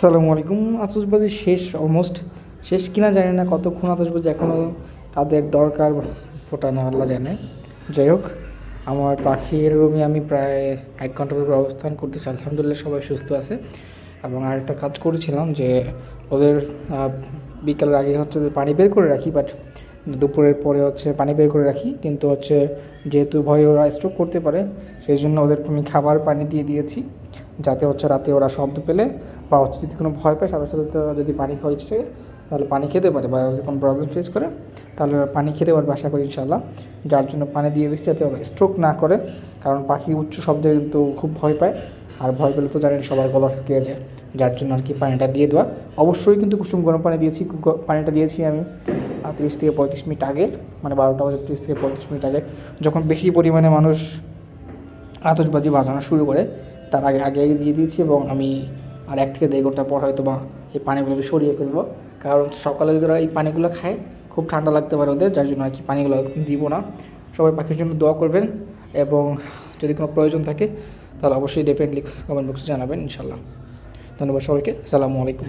আসসালামু আলাইকুম। আতসবাজি শেষ অলমোস্ট শেষ কিনা জানি না, কতক্ষণ আতসবাজি এখনও তাদের দরকার ফোটানো আল্লাহ জানে। যাই হোক, আমার পাখির রুমে আমি প্রায় এক ঘণ্টার উপর অবস্থান করতেছি। আলহামদুলিল্লাহ সবাই সুস্থ আছে। এবং আরেকটা কাজ করেছিলাম যে, ওদের বিকালের আগে হচ্ছে পানি বের করে রাখি বাট দুপুরের পরে হচ্ছে পানি বের করে রাখি। কিন্তু হচ্ছে যেহেতু ভয়ে ওরা স্ট্রোক করতে পারে, সেই জন্য ওদেরকে আমি খাবার পানি দিয়ে দিয়েছি, যাতে হচ্ছে রাতে ওরা শব্দ পেলে বা হচ্ছে যদি কোনো ভয় পায় সাথে সাথে যদি পানি খাওয়ার ইচ্ছে থাকে, তাহলে পানি খেতে পারে বা যদি কোনো প্রবলেম ফেস করে তাহলে পানি খেতে পারবে আশা করি ইনশাল্লাহ যার জন্য পানি দিয়ে দিচ্ছি যাতে স্ট্রোক না করে কারণ পাখি উচ্চ শব্দে কিন্তু খুব ভয় পায় আর ভয় পেলে তো জানেন সবার গলা শুকিয়ে যায় যার জন্য আর কি পানিটা দিয়ে দেওয়া। অবশ্যই কিন্তু কুসুম গরম পানি দিয়েছি পানিটা দিয়েছি আমি তিরিশ থেকে পঁয়ত্রিশ মিনিট আগে মানে বারোটা বাজে তিরিশ থেকে পঁয়ত্রিশ মিনিট আগে। যখন বেশি পরিমাণে মানুষ আতশবাজি বাজানো শুরু করে তার আগে আগে আগে দিয়ে দিয়েছি এবং আমি আর এক থেকে দেড় ঘণ্টা পর হয়তো বা এই পানিগুলো আমি সরিয়ে ফেলব। কারণ সকালে যদি ওরা এই পানিগুলো খায়, খুব ঠান্ডা লাগতে পারে ওদের, যার জন্য আর কি পানিগুলো দিব না। সবাই পাখির জন্য দোয়া করবেন এবং যদি কোনো প্রয়োজন থাকে, তাহলে অবশ্যই ডেফিনেটলি কমেন্ট বক্সে জানাবেন ইনশাল্লাহ ধন্যবাদ সবাইকে, আসসালামু আলাইকুম।